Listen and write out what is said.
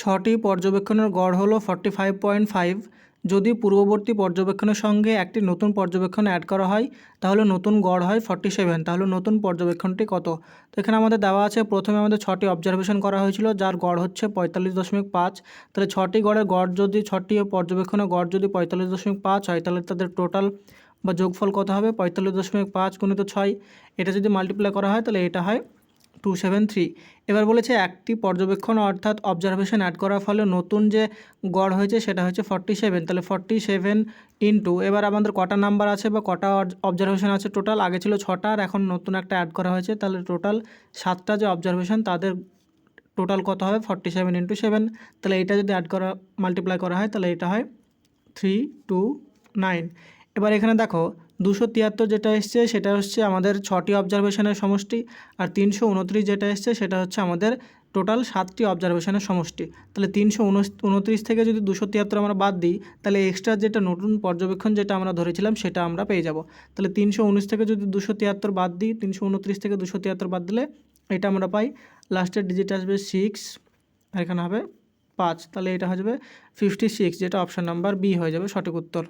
ছটি পর্যবেক্ষণের গড় হলো ফর্টি ফাইভ পয়েন্ট ফাইভ যদি পূর্ববর্তী পর্যবেক্ষণের সঙ্গে একটি নতুন পর্যবেক্ষণ অ্যাড করা হয়, তাহলে নতুন গড় হয় ফর্টি সেভেন তাহলে নতুন পর্যবেক্ষণটি কত? তো এখানে আমাদের দেওয়া আছে, প্রথমে আমাদের ছটি অবজারভেশন করা হয়েছিল, যার গড় হচ্ছে পঁয়তাল্লিশ দশমিক পাঁচ। তাহলে ছটি গড়ের গড় যদি, ছটি পর্যবেক্ষণের গড় যদি পঁয়তাল্লিশ দশমিক পাঁচ হয়, তাহলে তাদের টোটাল বা যোগফল কত হবে? পঁয়তাল্লিশ দশমিক পাঁচ গুণিত ছয়। এটা যদি মাল্টিপ্লাই করা হয়, তাহলে এটা হয় টু সেভেন থ্রি। এবার বলেছে একটি পর্যবেক্ষণ অর্থাৎ অবজারভেশন অ্যাড করার ফলে নতুন যে গড় হয়েছে সেটা হচ্ছে ফর্টি সেভেন তাহলে ফর্টি সেভেন ইন্টু এবার আমাদের কটা নাম্বার আছে বা কটা অবজারভেশন আছে টোটাল আগে ছিল ছটা আর এখন নতুন একটা অ্যাড করা হয়েছে। তাহলে টোটাল সাতটা যে অবজারভেশন তাদের টোটাল কত হবে? ফর্টি সেভেন ইন্টু সেভেন তাহলে এটা যদি অ্যাড করা মাল্টিপ্লাই করা হয়, তাহলে এটা হয় থ্রি টু নাইন এবার এখানে দেখো, দুশো তিয়াত্তর যেটা এসছে, সেটা হচ্ছে আমাদের ছটি অবজারভেশনের সমষ্টি, আর তিনশো উনত্রিশ যেটা এসছে, সেটা হচ্ছে আমাদের টোটাল সাতটি অবজারভেশনের সমষ্টি। তাহলে তিনশো উনত্রিশ থেকে যদি দুশো তিয়াত্তর আমরা বাদ দিই, তাহলে এক্সট্রা যেটা নতুন পর্যবেক্ষণ যেটা আমরা ধরেছিলাম, সেটা আমরা পেয়ে যাব। তাহলে তিনশো উনিশ থেকে যদি দুশো তিয়াত্তর বাদ দিই, তিনশো উনত্রিশ থেকে দুশো তিয়াত্তর বাদ দিলে এটা আমরা পাই লাস্টের ডিজিট আসবে সিক্স এখানে হবে পাঁচ। তাহলে এটা হয়ে যাবে ফিফটি সিক্স যেটা অপশান নাম্বার বি হয়ে যাবে সঠিক উত্তর।